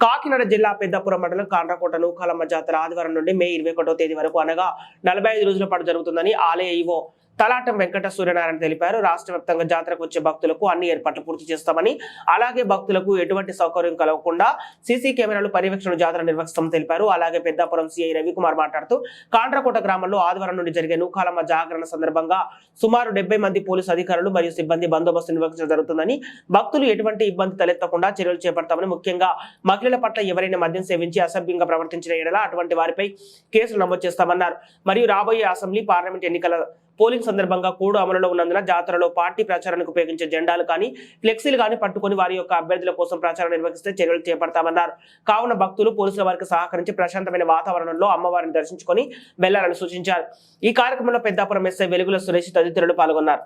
కాకినాడ జిల్లా పెద్దపురం మండలం కాండ్రకోట నూకాలమ్మ జాతర ఆదివారం నుండి మే ఇరవై ఒకటో తేదీ వరకు అనగా నలభై ఐదు రోజుల పాటు జరుగుతుందని ఆలయ ఈవో తలాటం వెంకట సూర్యనారాయణ తెలిపారు. రాష్ట్ర వ్యాప్తంగా జాతరకు వచ్చే భక్తులకు అన్ని ఏర్పాట్లు పూర్తి చేస్తామని అలాగే భక్తులకు ఎటువంటి సౌకర్యం కలగకుండా సీసీ కెమెరాలు పర్యవేక్షణ జాతర నిర్వహిస్తామని తెలిపారు. అలాగే పెద్దాపురం సిఐ రవికుమార్ మాట్లాడుతూ కాండ్రకోట గ్రామంలో ఆదివారం నుండి జరిగే నూకాలమ్మ జాగరణ సందర్భంగా సుమారు డెబ్బై మంది పోలీసు అధికారులు మరియు సిబ్బంది బందోబస్తు నిర్వహించడం జరుగుతుందని భక్తులు ఎటువంటి ఇబ్బంది తలెత్తకుండా చర్యలు చేపడతామని ముఖ్యంగా మహిళల పట్ల ఎవరైనా మద్యం సేవించి అసభ్యంగా ప్రవర్తించిన ఎడల అటువంటి వారిపై కేసులు నమోదు చేస్తామన్నారు. మరియు రాబోయే అసెంబ్లీ పార్లమెంట్ ఎన్నికల పోలింగ్ సందర్భంగా కోడ్ అమలులో ఉన్నందున జాతరలో పార్టీ ప్రచారానికి ఉపయోగించే జెండాలు కానీ ఫ్లెక్సీలు కానీ పట్టుకొని వారి యొక్క అభ్యర్థుల కోసం ప్రచారం నిర్వహిస్తే చర్యలు చేపడతామన్నారు. కావున భక్తులు పోలీసుల వారికి సహకరించి ప్రశాంతమైన వాతావరణంలో అమ్మవారిని దర్శించుకొని వెళ్ళాలని సూచించారు. ఈ కార్యక్రమంలో పెద్దాపురం ఎస్ఐ వెలుగుల సురేష్ తదితరులు పాల్గొన్నారు.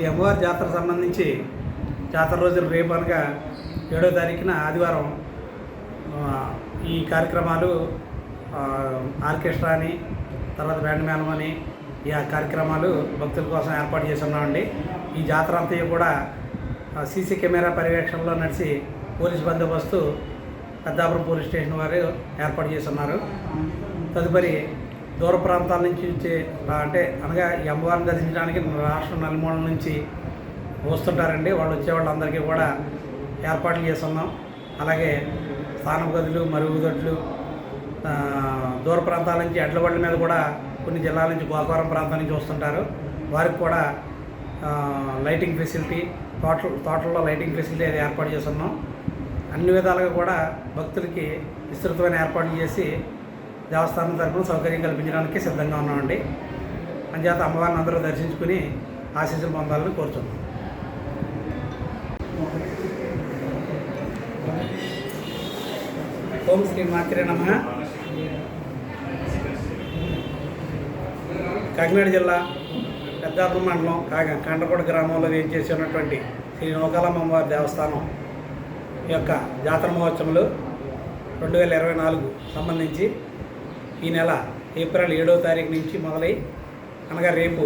శ్రీ అమ్మవారి జాతర సంబంధించి జాతర రోజులు రేపు అనగా ఏడో తారీఖున ఆదివారం ఈ కార్యక్రమాలు ఆర్కెస్ట్రా అని తర్వాత బ్యాండ్ మేళం అని ఈ కార్యక్రమాలు భక్తుల కోసం ఏర్పాటు చేసి ఉన్నామండి ఈ జాతర అంతా కూడా సీసీ కెమెరా పర్యవేక్షణలో నడిచి పోలీస్ బందోబస్తు పెద్దాపురం పోలీస్ స్టేషన్ వారు ఏర్పాటు చేసి ఉన్నారు తదుపరి దూర ప్రాంతాల నుంచి వచ్చే అంటే అనగా ఈ అమ్మవారిని దర్శించడానికి రాష్ట్రం నలుమూల నుంచి వస్తుంటారండి. వాళ్ళు వచ్చే వాళ్ళందరికీ కూడా ఏర్పాట్లు చేస్తున్నాం అలాగే స్థానం గదులు మరుగుదొడ్లు దూర ప్రాంతాల నుంచి ఎడ్ల మీద కూడా కొన్ని జిల్లాల నుంచి గోకవరం ప్రాంతం నుంచి వస్తుంటారు. వారికి కూడా లైటింగ్ ఫెసిలిటీ తోటలు తోటల్లో లైటింగ్ ఫెసిలిటీ అది ఏర్పాటు చేస్తున్నాం అన్ని విధాలుగా కూడా భక్తులకి విస్తృతమైన ఏర్పాట్లు చేసి దేవస్థానం తరపున సౌకర్యం కల్పించడానికి సిద్ధంగా ఉన్నామండి. అంచేత అమ్మవారిని అందరూ దర్శించుకుని ఆశీస్సులు పొందాలని కోరుతున్నాం. ఓం శ్రీ మాత్రే నమ. కాకినాడ జిల్లా పెద్దాపురం మండలం కాగా కండకోట గ్రామంలో వేయించేసి ఉన్నటువంటి శ్రీ నౌకాలమ్మ అమ్మవారి దేవస్థానం యొక్క జాతర మహోత్సవాలు రెండు వేల ఇరవై నాలుగు సంబంధించి ఈ నెల ఏప్రిల్ ఏడవ తారీఖు నుంచి మొదలై అనగా రేపు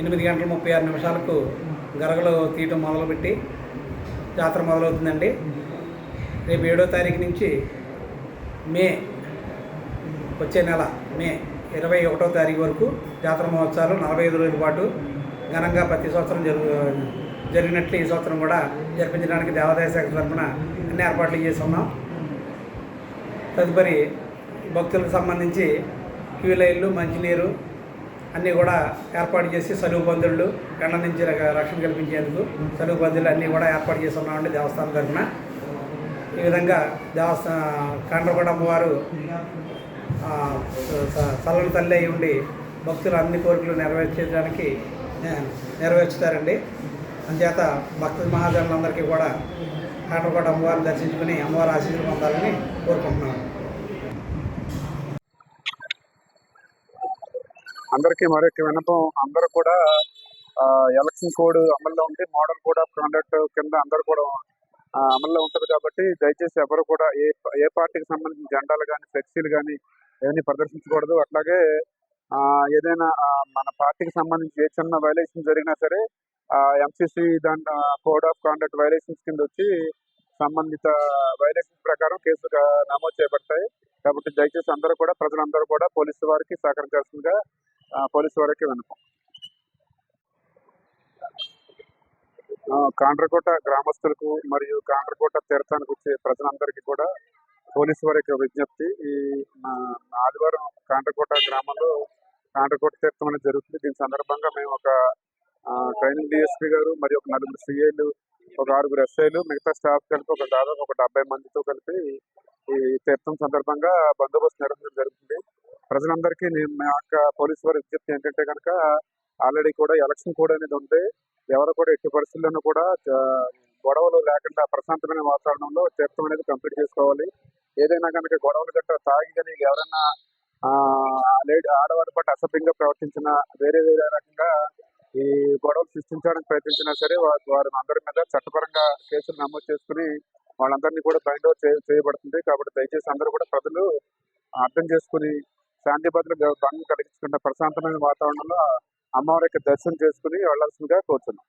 ఎనిమిది గంటల ముప్పై ఆరు నిమిషాలకు గరగలు తీయటం మొదలుపెట్టి జాతర మొదలవుతుందండి. రేపు ఏడో తారీఖు నుంచి మే వచ్చే నెల మే ఇరవై ఒకటో తారీఖు వరకు జాతర మహోత్సవాలు నలభై ఐదు రోజుల పాటు ఘనంగా ప్రతి సంవత్సరం జరుగు జరిగినట్లు ఈ సంవత్సరం కూడా జరిపించడానికి దేవాదాయ శాఖ తరఫున అన్ని ఏర్పాట్లు చేస్తున్నాం. తదుపరి భక్తులకు సంబంధించి క్యూ లైన్లు మంచినీరు అన్నీ కూడా ఏర్పాటు చేసి సలువు బంధువులు ఎండ నుంచి రక్షణ కల్పించేందుకు సలువు పందులు అన్నీ కూడా ఏర్పాటు చేసి ఉన్నామండి దేవస్థానం తరఫున. ఈ విధంగా దేవస్థా కాండ్రకోట అమ్మవారు చల్లని తల్లి అయి ఉండి భక్తులు అన్ని కోరికలు నెరవేర్చడానికి నెరవేర్చుతారండి. అంచేత భక్త మహాజనులందరికీ కూడా కాండ్రకోట అమ్మవారిని దర్శించుకుని అమ్మవారి ఆశీస్సులు పొందాలని కోరుకుంటున్నాను అందరికీ మరొక వినపం అందరూ కూడా ఆ, ఎలక్షన్ కోడ్ అమల్లో ఉంది మోడల్ కోడ్ ఆఫ్ కాండక్ట్ కింద అందరూ కూడా అమల్లో ఉంటుంది కాబట్టి దయచేసి ఎవరు కూడా ఏ ఏ పార్టీకి సంబంధించిన జెండాలు కానీ ఫ్లెక్సీలు కానీ ఏమీ ప్రదర్శించకూడదు. అట్లాగే ఆ, ఏదైనా మన పార్టీకి సంబంధించి ఏ చిన్న వైలేషన్ జరిగినా సరే ఎంసీసీ దాని కోడ్ ఆఫ్ కాండక్ట్ వైలేషన్స్ కింద వచ్చి సంబంధిత వైలేషన్ ప్రకారం కేసులు నమోదు చేయబడతాయి. కాబట్టి దయచేసి అందరూ కూడా ప్రజలందరూ కూడా పోలీసు వారికి సహకరించాల్సిందిగా ఆ, పోలీసు వారికి వినపం. ఆ, కాండ్రకోట గ్రామస్తులకు మరియు కాండ్రకోట తీర్థానికి వచ్చే ప్రజలందరికీ కూడా పోలీసు వారి యొక్క విజ్ఞప్తి. ఈ ఆదివారం కాండ్రకోట గ్రామంలో కాండ్రకోట తీర్థం అనేది జరుగుతుంది. దీని సందర్భంగా మేము ఒక ట్రైనింగ్ డిఎస్పీ గారు మరి ఒక నలుగురు సిఐలు ఒక ఆరుగురు ఎస్ఐలు మిగతా స్టాఫ్ కలిపి ఒక దాదాపు ఒక డెబ్బై మందితో కలిపి ఈ తీర్థం సందర్భంగా బందోబస్తు నిర్వహించడం జరుగుతుంది. ప్రజలందరికీ నేను మా యొక్క పోలీసు వారి విజ్ఞప్తి ఏంటంటే కనుక ఆల్రెడీ కూడా ఎలక్షన్ కోడ్ అనేది ఉంది. ఎవరు కూడా ఎట్టి పరిస్థితుల్లోనూ కూడా గొడవలు లేకుండా ప్రశాంతమైన వాతావరణంలో తీర్థం అనేది కంప్లీట్ చేసుకోవాలి. ఏదైనా కనుక గొడవలు గట్రా తాగి కానీ ఎవరైనా ఆ, లేడీ ఆడవారి పట్ల అసభ్యంగా ప్రవర్తించిన వేరే వేరే రకంగా ఈ గొడవలు సృష్టించడానికి ప్రయత్నించినా సరే వారి వారి అందరి మీద చట్టపరంగా కేసులు నమోదు చేసుకుని వాళ్ళందరినీ కూడా బైండ్ అవుట్ చేయబడుతుంది. కాబట్టి దయచేసి అందరూ కూడా ప్రజలు అర్థం చేసుకుని శాంతి భద్రత భంగం కలిగించుకున్న ప్రశాంతమైన వాతావరణంలో అమ్మవారి యొక్క దర్శనం చేసుకుని వెళ్ళాల్సిందిగా కోరుతున్నాం.